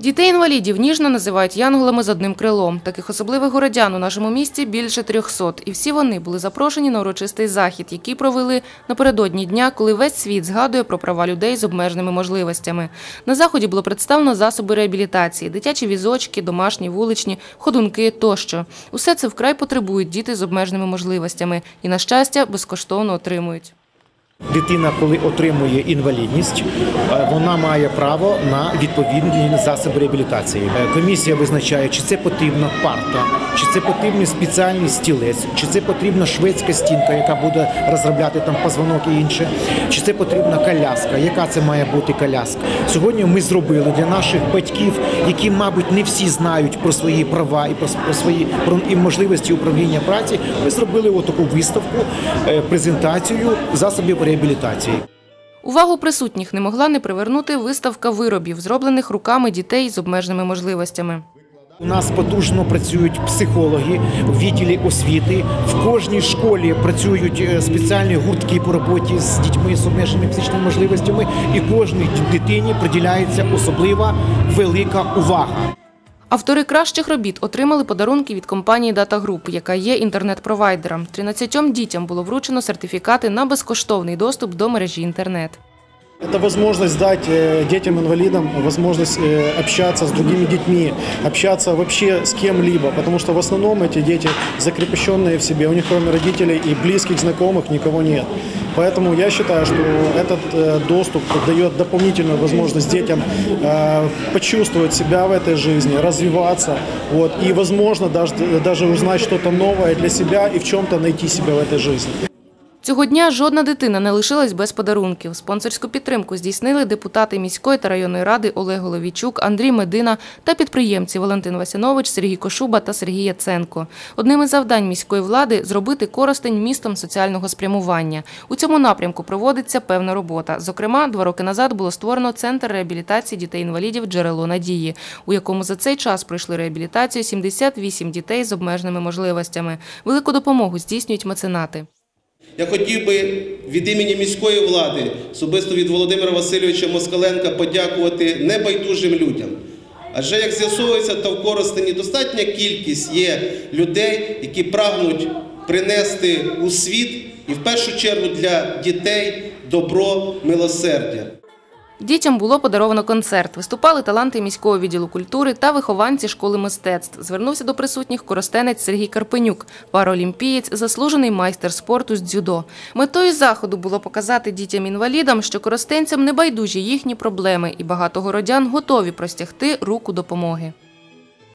Дітей-інвалідів ніжно називають янголами з одним крилом. Таких особливих городян у нашому місті більше 300. І всі вони були запрошені на урочистий захід, який провели напередодні дня, коли весь світ згадує про права людей з обмеженими можливостями. На заході було представлено засоби реабілітації, дитячі візочки, домашні, вуличні, ходунки тощо. Усе це вкрай потребують діти з обмеженими можливостями і, на щастя, безкоштовно отримують. Дитина, коли отримує інвалідність, е, вона має право на відповідні засоби реабілітації. Е, Комісія визначає, чи це потрібна парта, чи це потрібний спеціальний стілець, чи це потрібна шведська стінка, яка буде розробляти там позвонок і інше, чи це потрібна коляска, яка це має бути коляска. Сьогодні ми зробили для наших батьків, які, мабуть, не всі знають про свої права і про про свої про і можливості управління праці. Ми зробили отаку виставку, е, презентацію засобів реабілітації. Увагу присутніх не могла не привернути виставка виробів, зроблених руками дітей з обмеженими можливостями. У нас потужно працюють психологи в відділі освіти. В кожній школі працюють е, спеціальні гуртки по роботі з дітьми з обмеженими фізичними можливостями, і кожній дитині приділяється особлива велика увага. Автори кращих робіт отримали подарунки від компанії Data Group, яка є інтернет-провайдером. 13 дітям було вручено сертифікати на безкоштовний доступ до мережі інтернет. Это возможность дать э, детям-инвалидам возможность э, общаться с другими детьми, общаться вообще с кем-либо, потому что в основном эти дети закрепощенные в себе, у них кроме родителей и близких знакомых никого нет. Поэтому я считаю, что этот э, доступ дает дополнительную возможность детям почувствовать себя в этой жизни, развиваться, вот, и, возможно, даже, даже узнать что-то новое для себя и в чем-то найти себя в этой жизни. Цього дня жодна дитина не лишилась без подарунків. Спонсорську підтримку здійснили депутати міської та районної ради Олег Головійчук, Андрій Медина та підприємці Валентин Васянович, Сергій Кошуба та Сергій Яценко. Одним із завдань міської влади зробити Коростень містом соціального спрямування. У цьому напрямку проводиться певна робота. Зокрема, два роки назад було створено центр реабілітації дітей-інвалідів Джерело надії, у якому за цей час пройшли реабілітацію 78 дітей з обмеженими можливостями. Велику допомогу здійснюють меценати. Я хотів би від імені міської влади, особисто від Володимира Васильовича Москаленка, подякувати небайдужим людям. Адже, як з'ясовується, то в Коростені достатня кількість є людей, які прагнуть принести у світ і в першу чергу для дітей добро, милосердя. Дітям було подаровано концерт. Виступали таланти міського відділу культури та вихованці школи мистецтв. Звернувся до присутніх коростенець Сергій Карпенюк, параолімпієць, заслужений майстер спорту з дзюдо. Метою заходу було показати дітям-інвалідам, що коростенцям не байдужі їхні проблеми, і багато городян готові простягти руку допомоги.